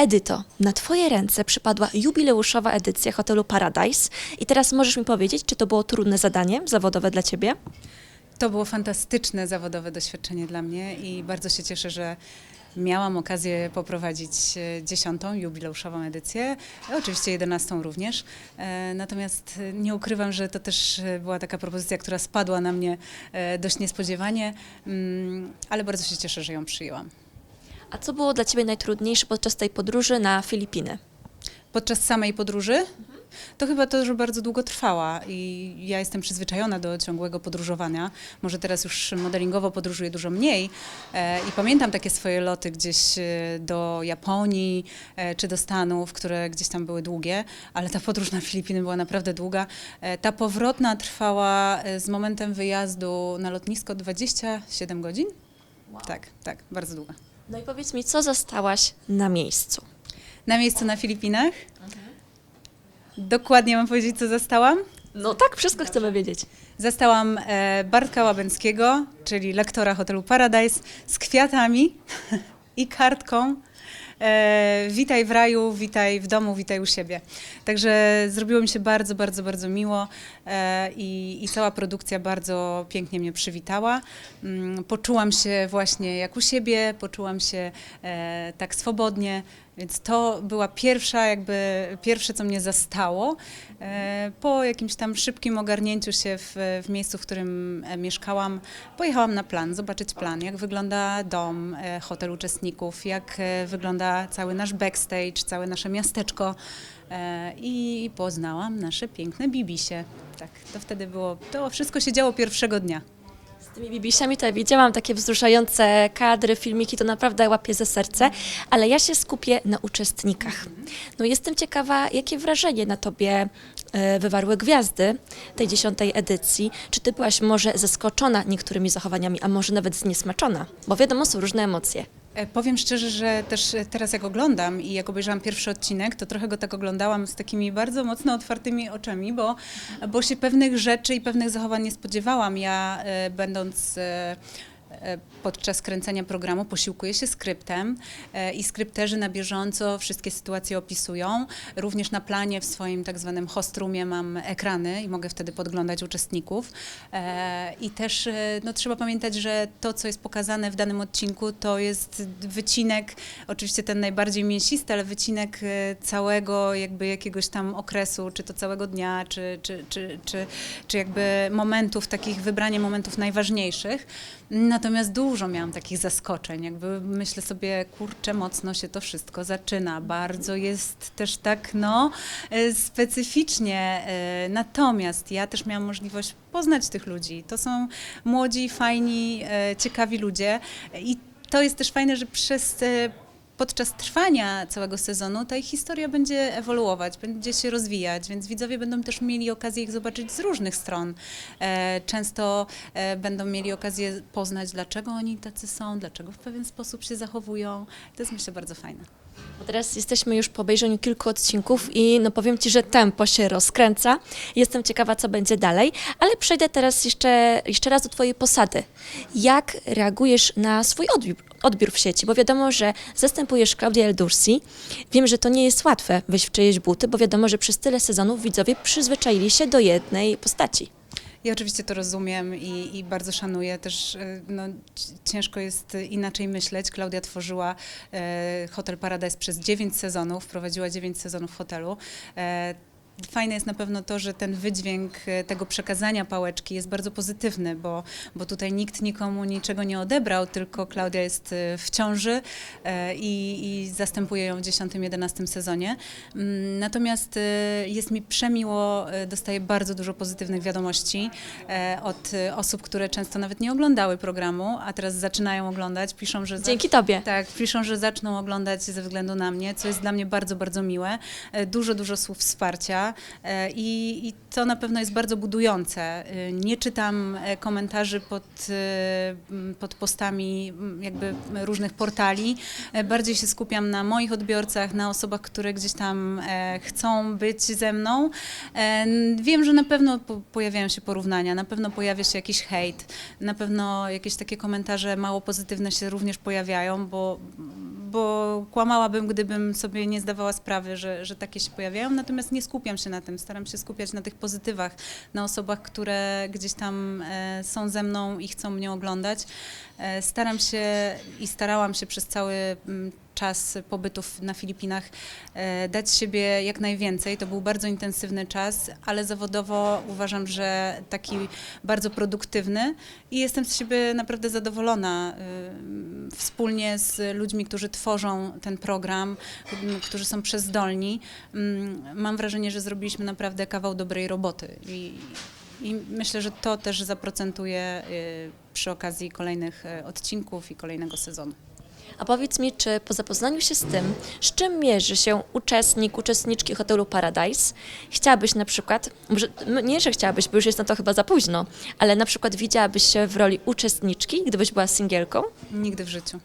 Edyto, na Twoje ręce przypadła jubileuszowa edycja hotelu Paradise i teraz możesz mi powiedzieć, czy to było trudne zadanie zawodowe dla Ciebie? To było fantastyczne zawodowe doświadczenie dla mnie i bardzo się cieszę, że miałam okazję poprowadzić e, dziesiątą jubileuszową edycję, a oczywiście jedenastą również. E, Natomiast e, nie ukrywam, że to też e, była taka propozycja, która spadła na mnie e, dość niespodziewanie, mm, ale bardzo się cieszę, że ją przyjęłam. A co było dla Ciebie najtrudniejsze podczas tej podróży na Filipiny? Podczas samej podróży? To chyba to, że bardzo długo trwała i ja jestem przyzwyczajona do ciągłego podróżowania. Może teraz już modelingowo podróżuję dużo mniej e, i pamiętam takie swoje loty gdzieś e, do Japonii e, czy do Stanów, które gdzieś tam były długie, ale ta podróż na Filipiny była naprawdę długa. E, ta powrotna trwała e, z momentem wyjazdu na lotnisko 27 godzin. Tak, tak, bardzo długa. No i powiedz mi, co zastałaś na miejscu? Na miejscu na Filipinach. Dokładnie mam powiedzieć, co zastałam? No tak, wszystko chcemy wiedzieć. Zastałam e, Bartka Łabęckiego, czyli lektora hotelu Paradise, z kwiatami i kartką. E, witaj w raju, witaj w domu, witaj u siebie. Także zrobiło mi się bardzo, bardzo, bardzo miło e, i, i cała produkcja bardzo pięknie mnie przywitała. Mm, poczułam się właśnie jak u siebie, poczułam się e, tak swobodnie, więc to była pierwsza, jakby pierwsze, co mnie zastało. E, Po jakimś tam szybkim ogarnięciu się w, w miejscu, w którym e, mieszkałam, pojechałam na plan, zobaczyć plan, jak wygląda dom, e, hotel uczestników, jak wygląda cały nasz backstage, całe nasze miasteczko. I poznałam nasze piękne bibisie. Tak, to wtedy było, to wszystko się działo pierwszego dnia. Tymi bibisiami to ja widziałam takie wzruszające kadry, filmiki, to naprawdę łapie ze serce, ale ja się skupię na uczestnikach. No jestem ciekawa, jakie wrażenie na Tobie e, wywarły gwiazdy tej dziesiątej edycji. Czy Ty byłaś może zaskoczona niektórymi zachowaniami, a może nawet zniesmaczona? Bo wiadomo, są różne emocje. E, Powiem szczerze, że też e, teraz jak oglądam i jak obejrzałam pierwszy odcinek, to trochę go tak oglądałam z takimi bardzo mocno otwartymi oczami, bo, bo się pewnych rzeczy i pewnych zachowań nie spodziewałam. Ja e, będąc podczas kręcenia programu posiłkuję się skryptem e, i skrypterzy na bieżąco wszystkie sytuacje opisują. Również na planie w swoim tak zwanym hostroomie mam ekrany i mogę wtedy podglądać uczestników. E, I też e, no, trzeba pamiętać, że to, co jest pokazane w danym odcinku, to jest wycinek, oczywiście ten najbardziej mięsisty, ale wycinek e, całego jakby jakiegoś tam okresu, czy to całego dnia, czy, czy, czy, czy, czy jakby momentów, takich wybranie momentów najważniejszych. Natomiast dużo miałam takich zaskoczeń, jakby myślę sobie, kurczę, mocno się to wszystko zaczyna. Bardzo jest też tak, no, e, specyficznie. e, Natomiast ja też miałam możliwość poznać tych ludzi. To są młodzi, fajni, e, ciekawi ludzie i to jest też fajne, że przez podczas trwania całego sezonu ta ich historia będzie ewoluować, będzie się rozwijać, więc widzowie będą też mieli okazję ich zobaczyć z różnych stron. E, Często e, będą mieli okazję poznać, dlaczego oni tacy są, dlaczego w pewien sposób się zachowują. To jest myślę bardzo fajne. Bo teraz jesteśmy już po obejrzeniu kilku odcinków i no powiem Ci, że tempo się rozkręca. Jestem ciekawa, co będzie dalej, ale przejdę teraz jeszcze, jeszcze raz do Twojej posady. Jak reagujesz na swój odbiór, odbiór w sieci? Bo wiadomo, że zastępujesz Claudia Eldursi. Wiem, że to nie jest łatwe wejść w czyjeś buty, bo wiadomo, że przez tyle sezonów widzowie przyzwyczaili się do jednej postaci. Ja oczywiście to rozumiem i, i bardzo szanuję. Też e, no, ci- ciężko jest inaczej myśleć. Klaudia tworzyła e, Hotel Paradise przez 9 sezonów, prowadziła 9 sezonów hotelu. Fajne jest na pewno to, że ten wydźwięk e, tego przekazania pałeczki jest bardzo pozytywny, bo, bo tutaj nikt nikomu niczego nie odebrał, tylko Klaudia jest e, w ciąży e, i, i zastępuje ją w 10-11 sezonie. Mm, Natomiast jest mi przemiło, dostaję bardzo dużo pozytywnych wiadomości od osób, które często nawet nie oglądały programu, a teraz zaczynają oglądać, piszą, że... Dzięki Tobie. tak, piszą, że zaczną oglądać ze względu na mnie, co jest dla mnie bardzo, bardzo miłe. Dużo, dużo słów wsparcia e, i, i to na pewno jest bardzo budujące. E, Nie czytam e, komentarzy pod, pod postami jakby różnych portali. Bardziej się skupiam na moich odbiorcach, na osobach, które gdzieś tam chcą być ze mną. Wiem, że na pewno po- pojawiają się porównania, na pewno pojawia się jakiś hejt, na pewno jakieś takie komentarze mało pozytywne się również pojawiają, bo, bo kłamałabym, gdybym sobie nie zdawała sprawy, że, że takie się pojawiają. Natomiast nie skupiam się na tym. Staram się skupiać na tych pozytywach, na osobach, które gdzieś tam e, są ze mną i chcą mnie oglądać. E, Staram się i starałam się przez cały mm, czas pobytów na Filipinach e, dać z siebie jak najwięcej. To był bardzo intensywny czas, ale zawodowo uważam, że taki bardzo produktywny i jestem z siebie naprawdę zadowolona. y, Wspólnie z ludźmi, którzy tworzą ten program, którzy są przezdolni, mm, mam wrażenie, że zrobiliśmy naprawdę kawał dobrej roboty. I, i myślę, że to też zaprocentuje y, przy okazji kolejnych odcinków i kolejnego sezonu. A powiedz mi, czy po zapoznaniu się z tym, z czym mierzy się uczestnik, uczestniczki hotelu Paradise, chciałabyś na przykład, może m- nie, że chciałabyś, bo już jest na to chyba za późno, ale na przykład widziałabyś się w roli uczestniczki, gdybyś była singielką? Nigdy w życiu.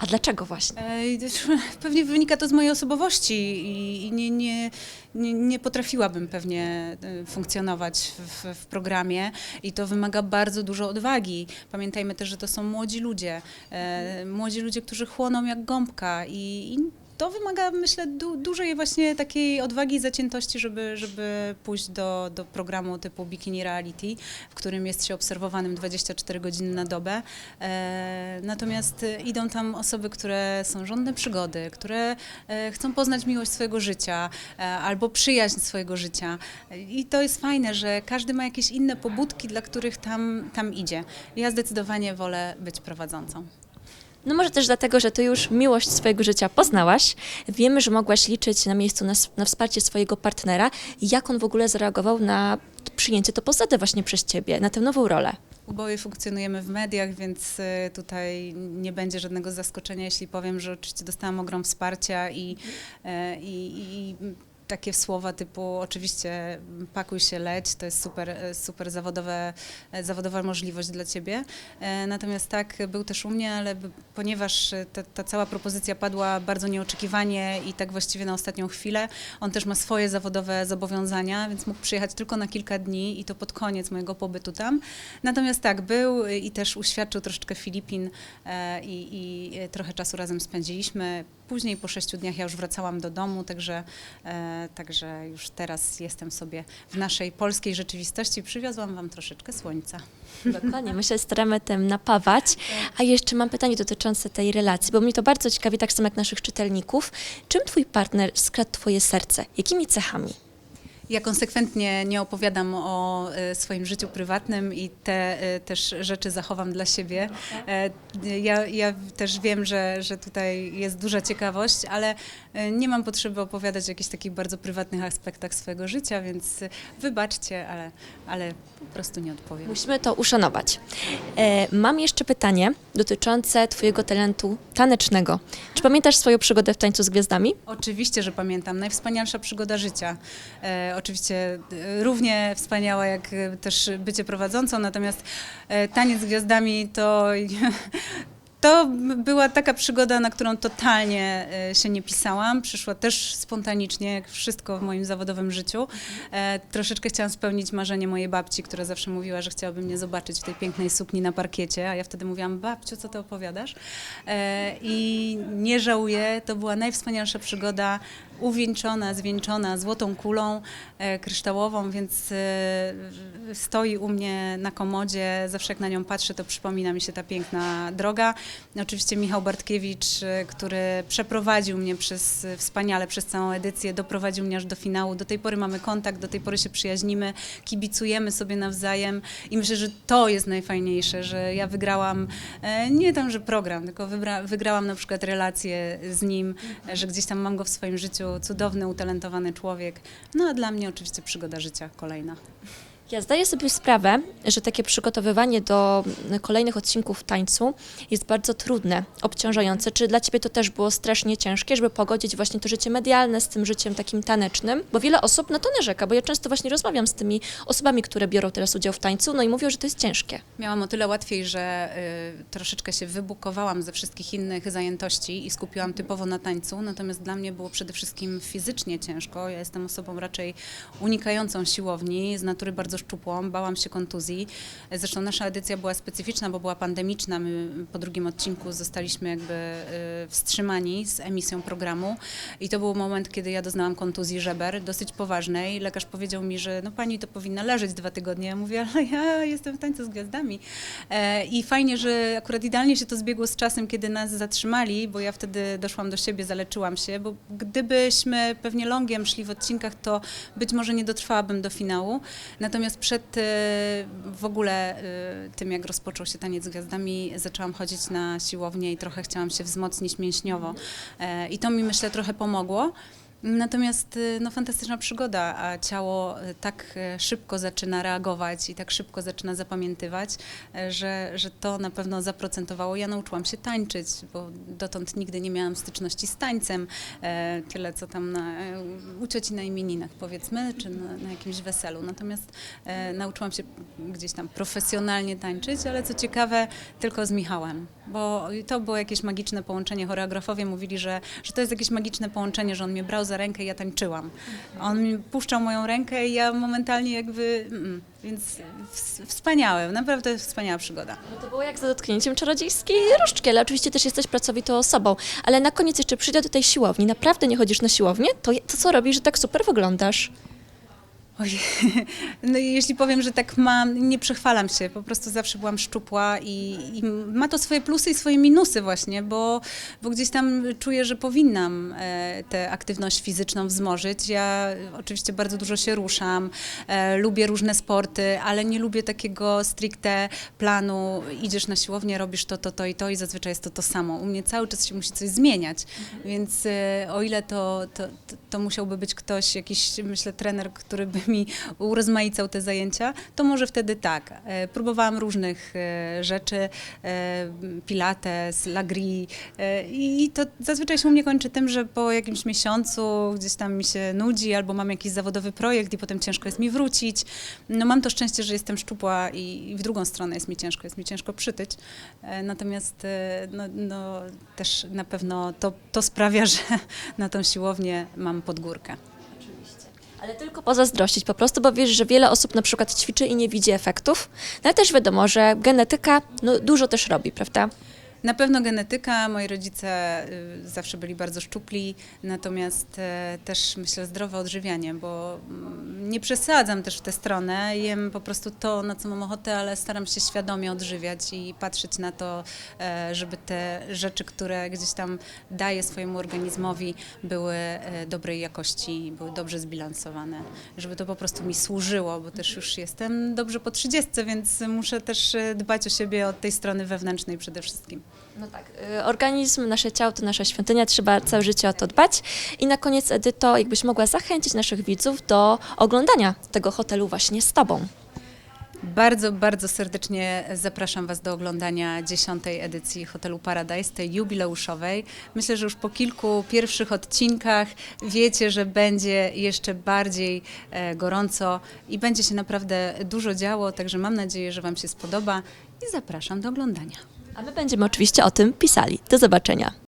A dlaczego właśnie? Ej, Pewnie wynika to z mojej osobowości i i nie, nie, nie, nie potrafiłabym pewnie e, funkcjonować w, w programie i to wymaga bardzo dużo odwagi. Pamiętajmy też, że to są młodzi ludzie, e, młodzi ludzie, którzy chłoną jak gąbka i, i to wymaga, myślę, du, dużej właśnie takiej odwagi i zaciętości, żeby, żeby pójść do, do programu typu Bikini Reality, w którym jest się obserwowanym 24 godziny na dobę. E, natomiast e, idą tam osoby, które są żądne przygody, które e, chcą poznać miłość swojego życia e, albo przyjaźń swojego życia. I to jest fajne, że każdy ma jakieś inne pobudki, dla których tam, tam idzie. Ja zdecydowanie wolę być prowadzącą. No może też dlatego, że ty już miłość swojego życia poznałaś. Wiemy, że mogłaś liczyć na miejscu na, na wsparcie swojego partnera. Jak on w ogóle zareagował na przyjęcie to posady właśnie przez ciebie, na tę nową rolę? Oboje funkcjonujemy w mediach, więc y, tutaj nie będzie żadnego zaskoczenia, jeśli powiem, że oczywiście dostałam ogrom wsparcia i, e, i, i takie słowa typu oczywiście pakuj się, leć, to jest super, e, super zawodowe, e, zawodowa możliwość dla ciebie. E, Natomiast tak, był też u mnie, ale ponieważ ta, ta cała propozycja padła bardzo nieoczekiwanie i tak właściwie na ostatnią chwilę, on też ma swoje zawodowe zobowiązania, więc mógł przyjechać tylko na kilka dni i to pod koniec mojego pobytu tam. Natomiast tak, był i też uświadczył troszeczkę Filipin i, i trochę czasu razem spędziliśmy. Później po sześciu dniach ja już wracałam do domu, także, e, także już teraz jestem sobie w naszej polskiej rzeczywistości. Przywiozłam Wam troszeczkę słońca. Dokładnie, my się staramy tym napawać. A jeszcze mam pytanie dotyczące tej relacji, bo mnie to bardzo ciekawi, tak samo jak naszych czytelników. Czym twój partner skradł twoje serce? Jakimi cechami? Ja konsekwentnie nie opowiadam o e, swoim życiu prywatnym i te e, też rzeczy zachowam dla siebie. E, Ja, ja też wiem, że, że tutaj jest duża ciekawość, ale nie mam potrzeby opowiadać o jakichś takich bardzo prywatnych aspektach swojego życia, więc wybaczcie, ale, ale po prostu nie odpowiem. Musimy to uszanować. Mam jeszcze pytanie dotyczące twojego talentu tanecznego. Czy pamiętasz swoją przygodę w tańcu z gwiazdami? Oczywiście, że pamiętam. Najwspanialsza przygoda życia. E, oczywiście e, równie wspaniała jak e, też bycie prowadzącą, natomiast e, taniec z gwiazdami to. To była taka przygoda, na którą totalnie e, się nie pisałam. Przyszła też spontanicznie, jak wszystko w moim zawodowym życiu. E, troszeczkę chciałam spełnić marzenie mojej babci, która zawsze mówiła, że chciałaby mnie zobaczyć w tej pięknej sukni na parkiecie, a ja wtedy mówiłam, babciu, co ty opowiadasz? E, I nie żałuję, to była najwspanialsza przygoda, uwieńczona, zwieńczona złotą kulą e, kryształową, więc e, stoi u mnie na komodzie. Zawsze jak na nią patrzę, to przypomina mi się ta piękna droga. Oczywiście Michał Bartkiewicz, e, który przeprowadził mnie przez wspaniale przez całą edycję, doprowadził mnie aż do finału. Do tej pory mamy kontakt, do tej pory się przyjaźnimy, kibicujemy sobie nawzajem i myślę, że to jest najfajniejsze, że ja wygrałam nie tam, że program, tylko wygrałam na przykład relację z nim, że gdzieś tam mam go w swoim życiu, cudowny, utalentowany człowiek. No a dla mnie oczywiście przygoda życia kolejna. Ja zdaję sobie sprawę, że takie przygotowywanie do kolejnych odcinków tańcu jest bardzo trudne, obciążające. Czy dla Ciebie to też było strasznie ciężkie, żeby pogodzić właśnie to życie medialne z tym życiem takim tanecznym? Bo wiele osób na to narzeka, bo ja często właśnie rozmawiam z tymi osobami, które biorą teraz udział w tańcu, no i mówią, że to jest ciężkie. Miałam o tyle łatwiej, że y, troszeczkę się wybukowałam ze wszystkich innych zajętości i skupiłam typowo na tańcu, natomiast dla mnie było przede wszystkim fizycznie ciężko. Ja jestem osobą raczej unikającą siłowni, z natury bardzo szczupłą, bałam się kontuzji. Zresztą nasza edycja była specyficzna, bo była pandemiczna. My po drugim odcinku zostaliśmy jakby y, wstrzymani z emisją programu i to był moment, kiedy ja doznałam kontuzji żeber, dosyć poważnej. Lekarz powiedział mi, że no pani to powinna leżeć dwa tygodnie. Ja mówię, ale ja jestem w tańcu z gwiazdami. E, I fajnie, że akurat idealnie się to zbiegło z czasem, kiedy nas zatrzymali, bo ja wtedy doszłam do siebie, zaleczyłam się, bo gdybyśmy pewnie longiem szli w odcinkach, to być może nie dotrwałabym do finału. Natomiast przed e, w ogóle e, tym, jak rozpoczął się taniec z gwiazdami, zaczęłam chodzić na siłownię i trochę chciałam się wzmocnić mięśniowo. E, I to mi myślę trochę pomogło. Natomiast y, no, fantastyczna przygoda, a ciało y, tak e, szybko zaczyna reagować i tak szybko zaczyna zapamiętywać, że, że to na pewno zaprocentowało. Ja nauczyłam się tańczyć, bo dotąd nigdy nie miałam styczności z tańcem, tyle co tam na, u cioci na imieninach powiedzmy, czy na, na jakimś weselu. Natomiast nauczyłam się gdzieś tam profesjonalnie tańczyć, ale co ciekawe, tylko z Michałem, bo to było jakieś magiczne połączenie. Choreografowie mówili, że, że to jest jakieś magiczne połączenie, że on mnie brał za rękę i ja tańczyłam. On mi puszczał moją rękę i ja momentalnie jakby... Mm, więc ws- wspaniałe, naprawdę wspaniała przygoda. No to było jak za dotknięciem czarodziejskiej różdżki, ale oczywiście też jesteś pracowitą osobą. Ale na koniec jeszcze przyjdę do tej siłowni. Naprawdę nie chodzisz na siłownię? To, to co robisz, że tak super wyglądasz? Oj, no jeśli powiem, że tak mam, nie przechwalam się, po prostu zawsze byłam szczupła i, i ma to swoje plusy i swoje minusy właśnie, bo, bo gdzieś tam czuję, że powinnam e, tę aktywność fizyczną wzmożyć. Ja oczywiście bardzo dużo się ruszam, e, lubię różne sporty, ale nie lubię takiego stricte planu, idziesz na siłownię, robisz to, to, to i to i zazwyczaj jest to to samo. U mnie cały czas się musi coś zmieniać, więc e, o ile to, to, to, to musiałby być ktoś, jakiś myślę trener, który by mi urozmaicał te zajęcia, to może wtedy tak. E, Próbowałam różnych e, rzeczy, e, pilates, lagri i to zazwyczaj się u mnie kończy tym, że po jakimś miesiącu gdzieś tam mi się nudzi albo mam jakiś zawodowy projekt i potem ciężko jest mi wrócić. No mam to szczęście, że jestem szczupła i w drugą stronę jest mi ciężko, jest mi ciężko przytyć. Natomiast no, no, też na pewno to, to sprawia, że na tą siłownię mam podgórkę. Ale tylko pozazdrościć po prostu, bo wiesz, że wiele osób na przykład ćwiczy i nie widzi efektów. No ale też wiadomo, że genetyka no, dużo też robi, prawda? Na pewno genetyka. Moi rodzice y, zawsze byli bardzo szczupli, natomiast e, też myślę zdrowe odżywianie, bo mm, nie przesadzam też w tę stronę. Jem po prostu to, na co mam ochotę, ale staram się świadomie odżywiać i patrzeć na to, e, żeby te rzeczy, które gdzieś tam daję swojemu organizmowi, były dobrej jakości, były dobrze zbilansowane, żeby to po prostu mi służyło, bo też już jestem dobrze po 30, więc muszę też dbać o siebie od tej strony wewnętrznej przede wszystkim. No tak, y, organizm, nasze ciało to nasza świątynia, trzeba całe życie o to dbać. I na koniec, Edyto, jakbyś mogła zachęcić naszych widzów do oglądania tego hotelu właśnie z Tobą. Bardzo, bardzo serdecznie zapraszam Was do oglądania dziesiątej edycji Hotelu Paradise, tej jubileuszowej. Myślę, że już po kilku pierwszych odcinkach wiecie, że będzie jeszcze bardziej e, gorąco i będzie się naprawdę dużo działo, także mam nadzieję, że Wam się spodoba i zapraszam do oglądania. A my będziemy oczywiście o tym pisali. Do zobaczenia.